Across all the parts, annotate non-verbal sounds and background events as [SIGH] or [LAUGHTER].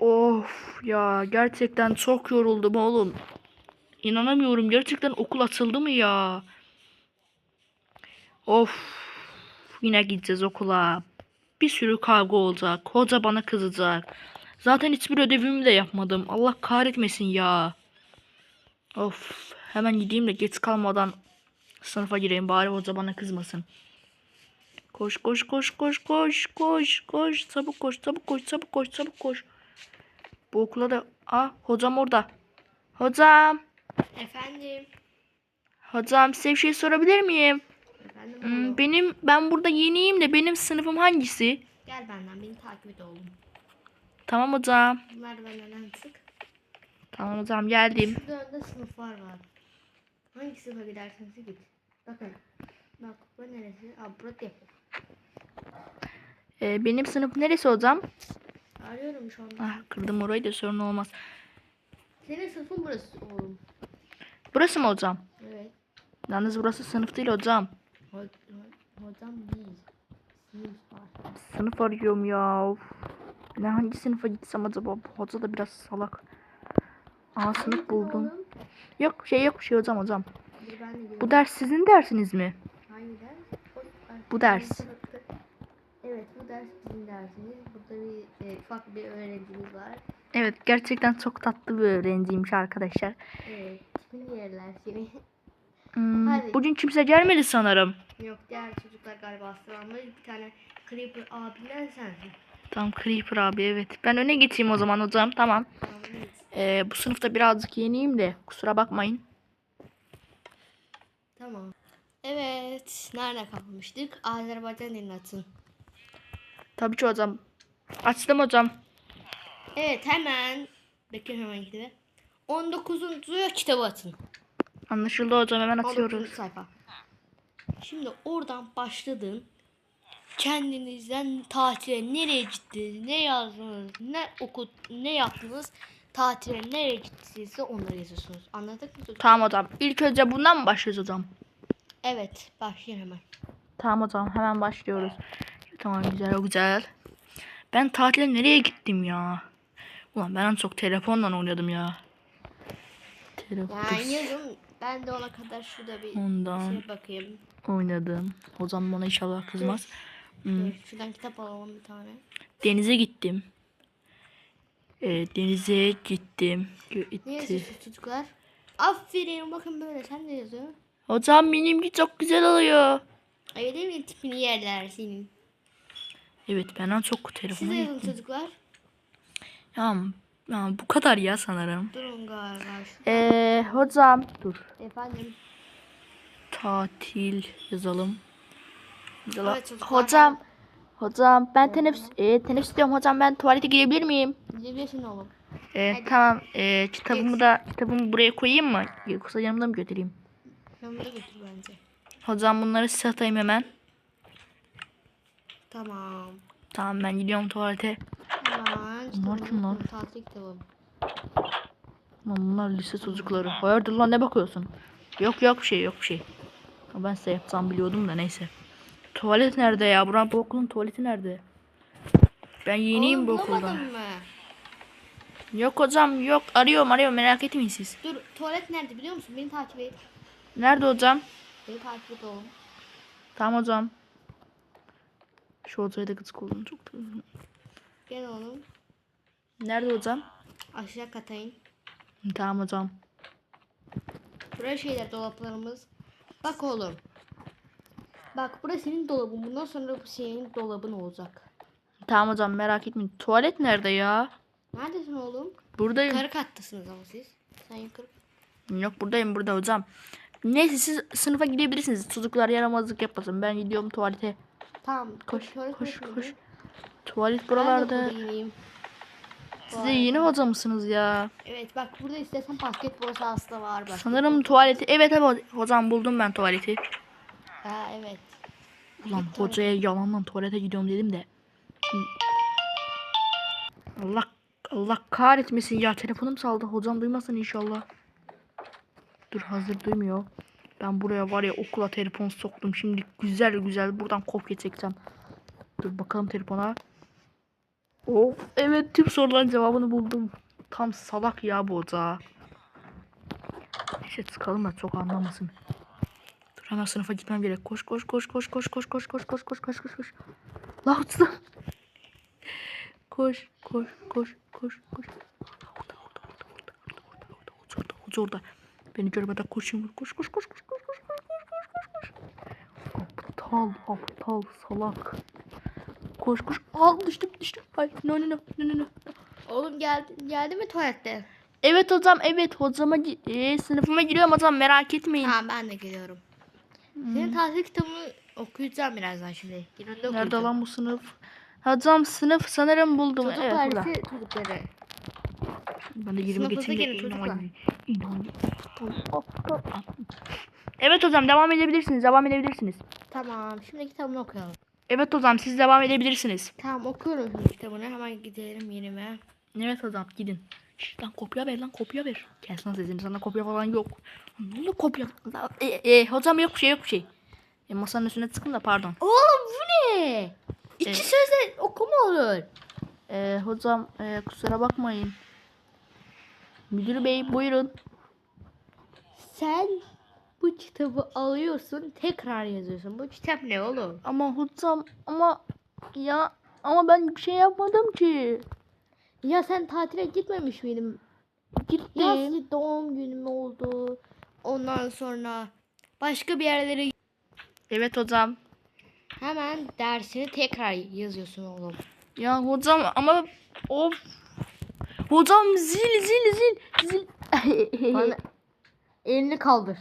Of ya gerçekten çok yoruldum oğlum. İnanamıyorum gerçekten okul açıldı mı ya? Of yine gideceğiz okula. Bir sürü kavga olacak. Hoca bana kızacak. Zaten hiçbir ödevimi de yapmadım. Allah kahretmesin ya. Of hemen gideyim de geç kalmadan sınıfa gireyim bari hoca bana kızmasın. Koş koş koş koş koş koş koş çabuk koş çabuk koş çabuk koş çabuk koş. Bu okula da ah hocam orada. Hocam Efendim. hocam size bir şey sorabilir miyim? Efendim Hmm. Benim ben burada yeniyim de benim sınıfım hangisi? Gel benden beni takip et oğlum. Tamam hocam. Bunlar benden sık. Tamam hocam geldim. Şurada önde sınıflar var. Hangi sınıfa giderseniz git. Bakın. Bak bu neresi? Aa burası yapı. Ee, benim sınıf neresi hocam? Arıyorum şu anda. Ah kırdım orayı da sorun olmaz. Senin sınıfın burası oğlum. Burası mı hocam? Evet. Yalnız burası sınıf değil hocam. Ho ho hocam değil. Sınıf var. Sınıf arıyorum ya. Of. Ne hangi sınıfa gitsem acaba? Hoca da biraz salak. Aa sınıf buldum. oğlum? Yok şey yok şey hocam hocam. De. Bu ders sizin dersiniz mi? Hangi ders? O- Bu ders. Evet bu ders bizim dersimiz. Burada bir e, ufak bir öğrencimiz var. Evet gerçekten çok tatlı bir öğrenciymiş arkadaşlar. Evet. Tipini yerler seni. Hmm, Hadi. bugün kimse gelmedi sanırım. Yok diğer çocuklar galiba hastalanmış. Bir tane Creeper abiler sensin. Tamam Creeper abi evet. Ben öne geçeyim o zaman hocam tamam. Tamam, evet. Ee, bu sınıfta birazcık yeniyim de kusura bakmayın. Tamam. Evet. Nerede kalmıştık? Azerbaycan dilini atın. Tabii ki hocam. Açtım hocam. Evet hemen. Bekle hemen gidelim. 19. kitabı atın. Anlaşıldı hocam hemen 19. atıyoruz. sayfa. Şimdi oradan başladın. Kendinizden tatile nereye gittiniz, ne yazdınız, ne okut, ne yaptınız, tatile nereye gittiniz onları yazıyorsunuz. Anladık mı? çocuk? Tamam hocam. İlk önce bundan mı başlıyoruz hocam? Evet, başlayın hemen. Tamam hocam hemen başlıyoruz. Tamam güzel güzel. Ben tatile nereye gittim ya? Ulan ben en çok telefonla oynadım ya. Telefon Yani yazın. Ben de ona kadar şurada bir ondan şey bakayım. oynadım. Hocam bana inşallah kızmaz. Hmm. Dur, Şuradan kitap alalım bir tane. Denize gittim. Ee, denize gittim. Ne Gitti. yazıyorsunuz çocuklar? Aferin bakın böyle sen de yazıyor. Hocam benimki çok güzel oluyor. Değil mi tipini yerler senin. Evet ben en çok Siz de telefona yazın gittim. çocuklar. Ya, ya bu kadar ya sanırım. Durun galiba. Ee, hocam dur. Efendim. Tatil yazalım. Yazalım. Evet, çocuklar. hocam. Hocam ben teneffüs, e, teneffüs diyorum hocam ben tuvalete girebilir miyim? Gidebilirsin oğlum. E, Hadi. tamam e, kitabımı Geç. da kitabımı buraya koyayım mı? Yoksa yanımda mı götüreyim? Yanına götür bence. Hocam bunları size atayım hemen. Tamam. Tamam ben gidiyorum tuvalete. Hemen. Bunlar kim lan? Tatil kitabım. Lan bunlar lise çocukları. Hayırdır lan ne bakıyorsun? Yok yok bir şey yok bir şey. Ben size yapacağım biliyordum da neyse. Tuvalet nerede ya? Buran bu okulun tuvaleti nerede? Ben yeniyim bu Oğlum, okulda. bulamadın mı? Yok hocam yok. Arıyorum arıyorum merak etmeyin siz. Dur tuvalet nerede biliyor musun? Beni takip et. Nerede hocam? Beni takip et oğlum. Tamam hocam. Şu hocaya da gıcık oldum çok. da- Gel oğlum. Nerede hocam? Aşağı kata in. Tamam hocam. Buraya şeyler dolaplarımız. Bak oğlum. Bak burası senin dolabın. Bundan sonra bu senin dolabın olacak. Tamam hocam merak etmeyin. Tuvalet nerede ya? Neredesin oğlum? Buradayım. Yukarı kattasınız ama siz. Sen yukarı. Yok buradayım burada hocam. Neyse siz sınıfa gidebilirsiniz. Çocuklar yaramazlık yapmasın. Ben gidiyorum tuvalete. Tamam. Koş tuvalet koş nerede? koş. Tuvalet buralarda. Siz de yeni hoca mısınız ya? Evet bak burada istersen basketbol sahası da var. Bak. Sanırım tuvaleti. Evet evet hocam buldum ben tuvaleti. Ha evet. Ulan hocaya yalandan tuvalete gidiyorum dedim de. Allah Allah kahretmesin ya telefonum saldı. Hocam duymasın inşallah. Dur hazır duymuyor. Ben buraya var ya okula telefon soktum. Şimdi güzel güzel buradan kopya çekeceğim. Dur bakalım telefona. Of evet tüm soruların cevabını buldum. Tam salak ya bu hoca. Neyse çıkalım da çok anlamasın. Dur hemen sınıfa gitmem gerek. Koş koş koş koş koş koş koş koş koş koş koş koş koş. La hızlı. Koş koş koş koş koş. Orada orada orada orada orada orada orada orada orada orada orada. Beni görmeden koşayım. Koş koş koş koş koş koş koş koş koş koş koş. Aptal aptal salak. Koş koş. Al düştüm düştüm. Hayır no no no no no. Oğlum geldi, geldi mi tuvalette? Evet hocam evet hocama e, sınıfıma giriyorum hocam merak etmeyin. Tamam ben de geliyorum. Senin tatil kitabını okuyacağım birazdan şimdi. Nerede lan bu sınıf? Hocam sınıf sanırım buldum. Çocuk evet burada. dersi çocukları. Ben de 20 Sınıfınıza geçince inan-. Evet hocam devam edebilirsiniz. Devam edebilirsiniz. Tamam şimdi kitabını okuyalım. Evet hocam siz devam edebilirsiniz. Tamam okuyorum şimdi kitabını. Hemen gidelim yerime. Evet hocam gidin. Şş, lan kopya ver lan kopya ver. Kes lan sesini sana kopya falan yok. Ne oluyor kopya? E, e, hocam yok bir şey yok bir şey. E, masanın üstüne çıkın da pardon. Oğlum bu ne? İki Evet. sözle okuma olur. E, hocam e, kusura bakmayın. Müdür bey buyurun. Sen bu kitabı alıyorsun tekrar yazıyorsun. Bu kitap ne oğlum? Ama hocam ama ya ama ben bir şey yapmadım ki. Ya sen tatile gitmemiş miydin? Gittim. Yaz doğum günüm oldu. Ondan sonra başka bir yerlere Evet hocam. hemen dersini tekrar yazıyorsun oğlum. Ya hocam ama of. Hocam zil zil zil zil. [LAUGHS] Bana elini kaldır.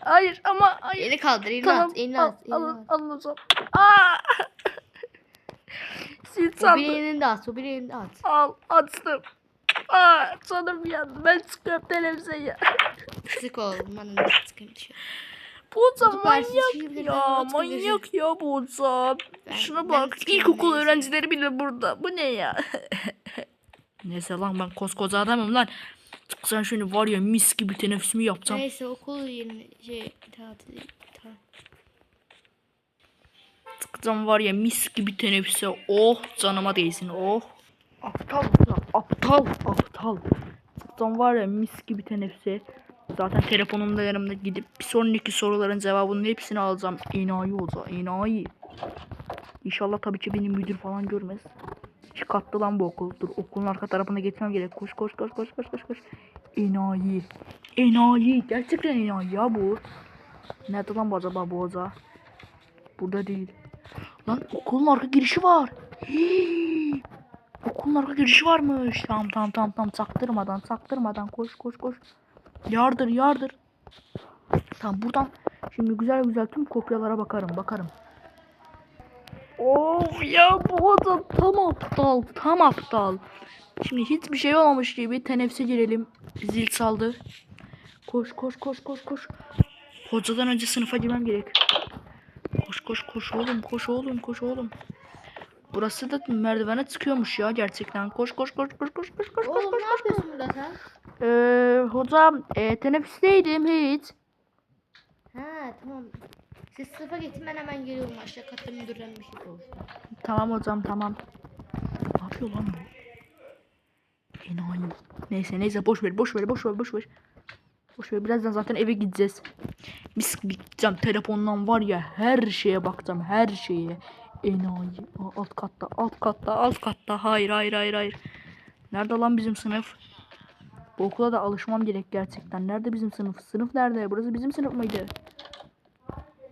Hayır ama hayır. Elini kaldır, elini Tamam. at, elini al, at, elini alın, at. alın hocam. Aa! [LAUGHS] O bir elini de at, bir elini de at. Al açtım. Aa canım yandı. Ben çıkıyorum televizyona. Sık [LAUGHS] oğlum, bana da sıkıntı Çocuklar, siz manyak ya. Manyak ya. Ben- Şuna ben bak. çıkıyorum, İlkokul öğrencileri bile burada. Bu ne ya? Neyse lan ben koskoca adamım lan. Çıksan şunu var ya mis gibi teneffüsümü yapacağım. Neyse okul yerine şey tatil. Çıkacağım var ya mis gibi teneffüse. Oh canıma değsin oh. Aptal aptal aptal. Çıkacağım var ya mis gibi teneffüse. Zaten telefonum da yanımda gidip bir sonraki soruların cevabının hepsini alacağım. Enayi olacak enayi. İnşallah tabii ki benim müdür falan görmez. Çıkarttı lan bu okul. Dur okulun arka tarafına geçmem gerek. Koş koş koş koş koş koş koş. Enayi. Enayi. Gerçekten enayi ya bu. Nerede lan bu acaba bu hoca? Burada değil. Lan okulun arka girişi var. Okulun arka girişi varmış. Tamam tamam tamam tamam çaktırmadan çaktırmadan koş koş koş. Yardır yardır. Tamam buradan şimdi güzel güzel tüm kopyalara bakarım bakarım. Of ya bu hoca tam aptal tam aptal. Şimdi hiçbir şey olmamış gibi teneffüse girelim. Zil çaldı. Koş koş koş koş koş. Hocadan önce sınıfa girmem gerek. Koş koş koş oğlum koş oğlum koş oğlum. Burası da merdivene çıkıyormuş ya gerçekten. Koş koş koş koş koş koş koş koş Oğlum koş. ne yapıyorsun burada sen? Ee, hocam e, teneffüsteydim hiç. Ha tamam. Siz sınıfa geçin ben hemen geliyorum aşağı katta müdürden bir şey olsun. Tamam hocam tamam. Ne yapıyor lan bu? Enayi. Neyse neyse boş ver boş ver boş ver boş ver. Boş ver birazdan zaten eve gideceğiz. Mis gibi gideceğim telefondan var ya her şeye bakacağım her şeye. Enayi. Alt katta alt katta alt katta hayır hayır hayır hayır. Nerede lan bizim sınıf? Bu okula da alışmam gerek gerçekten. Nerede bizim sınıf? Sınıf nerede? Burası bizim sınıf mıydı?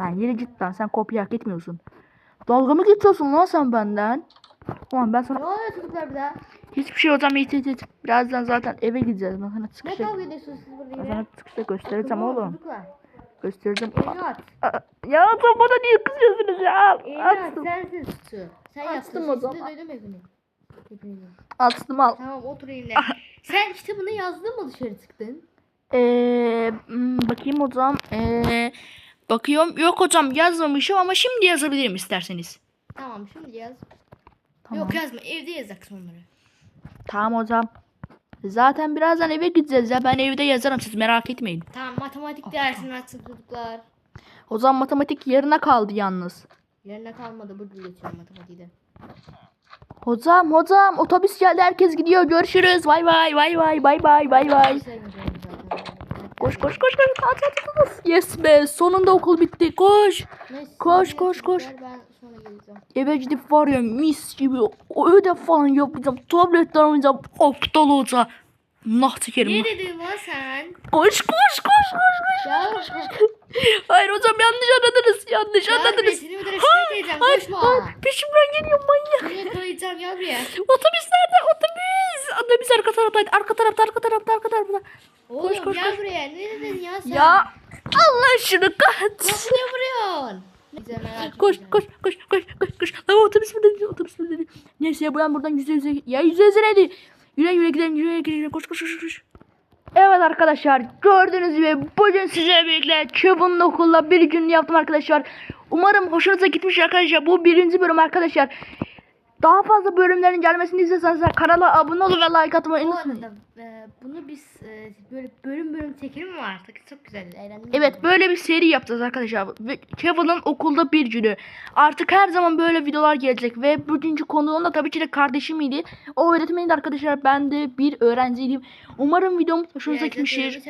Lan git lan sen kopya hak etmiyorsun. Dalga mı geçiyorsun lan sen benden? Ulan ben Ne sana oluyor çocuklar burada? hiçbir şey hocam hiç hiç hiç. Birazdan zaten eve gideceğiz. Ben sana Ne çıkışta, kavga ediyorsunuz siz burada ben yine? sana çıkışta göstereceğim Ne oğlum. Çocuklar. Göstereceğim. Elini at. Aa, Ya hocam bana niye kızıyorsunuz ya? Elini at. Açtım. Sensin suçu. Sen Açtım o zaman. duydum hepini. Hepinize. Attım al. Tamam otur yerine. Sen kitabını yazdın mı dışarı çıktın? Ee, hmm, bakayım hocam. Ee, bakıyorum. Yok hocam yazmamışım ama şimdi yazabilirim isterseniz. Tamam şimdi yaz. Tamam. Yok yazma evde yazacaksın onları. Tamam hocam. Zaten birazdan eve gideceğiz ya. Ben evde yazarım siz merak etmeyin. Tamam matematik dersini açsın çocuklar. Hocam matematik yarına kaldı yalnız. Yerine kalmadı burada geçiyorum matematiği de. Hocam hocam otobüs geldi herkes gidiyor. Görüşürüz. Bay bay bay bay bay bay bay bay. Koş koş koş koş. At, at, at, at. Yes be sonunda okul bitti. Koş. Neyse, Koş, koş, koş. Ben sonra geleceğim. Eve gidip var ya mis gibi o ödev falan yapacağım. Tabletten oynayacağım. Aptal hoca. Nah çekerim. Ne dedin lan sen? Koş koş koş koş koş. Ya, Hayır hocam yanlış anladınız. Yanlış ya anladınız. edeceğim. Hayır, Koşma. hayır, peşimden geliyor manyak. Seni yakalayacağım gel buraya. Otobüs nerede? Otobüs. Otobüs arka taraftaydı. Arka tarafta, arka tarafta, arka tarafta. Oğlum koş, gel koş. buraya. Ne dedin ya sen? Ya Allah şunu kahretsin. ne vuruyorsun? Koş koş koş koş koş koş. Lan otobüs mü dedi? Otobüs mü dedi? Neyse ya buradan buradan yüze yüze. Ya yüze yüze neydi? Yürü yürü gidelim yürü yürü gidelim. Koş koş koş koş. Evet arkadaşlar gördüğünüz gibi bugün size birlikte Çubuğun okulla bir gün yaptım arkadaşlar. Umarım hoşunuza gitmiş arkadaşlar. Bu birinci bölüm arkadaşlar. Daha fazla bölümlerin gelmesini istiyorsanız kanala abone olun ve like atmayı unutmayın. Arada e, bunu biz e, böyle bölüm bölüm çekelim mi artık? Çok güzel. Eğlendim. Evet böyle bir seri yapacağız arkadaşlar. Kevin'ın okulda bir günü. Artık her zaman böyle videolar gelecek. Ve bugünkü konuğum da tabii ki de kardeşimiydi. O öğretmenim de arkadaşlar ben de bir öğrenciydim. Umarım videom hoşunuza gitmiştir.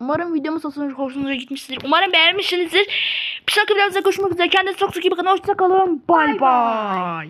Umarım videomuz hoşunuza gitmiştir. Umarım beğenmişsinizdir. Bir sonraki videomuzda görüşmek üzere. Kendinize çok çok iyi bakın. Hoşçakalın. Bay. bay.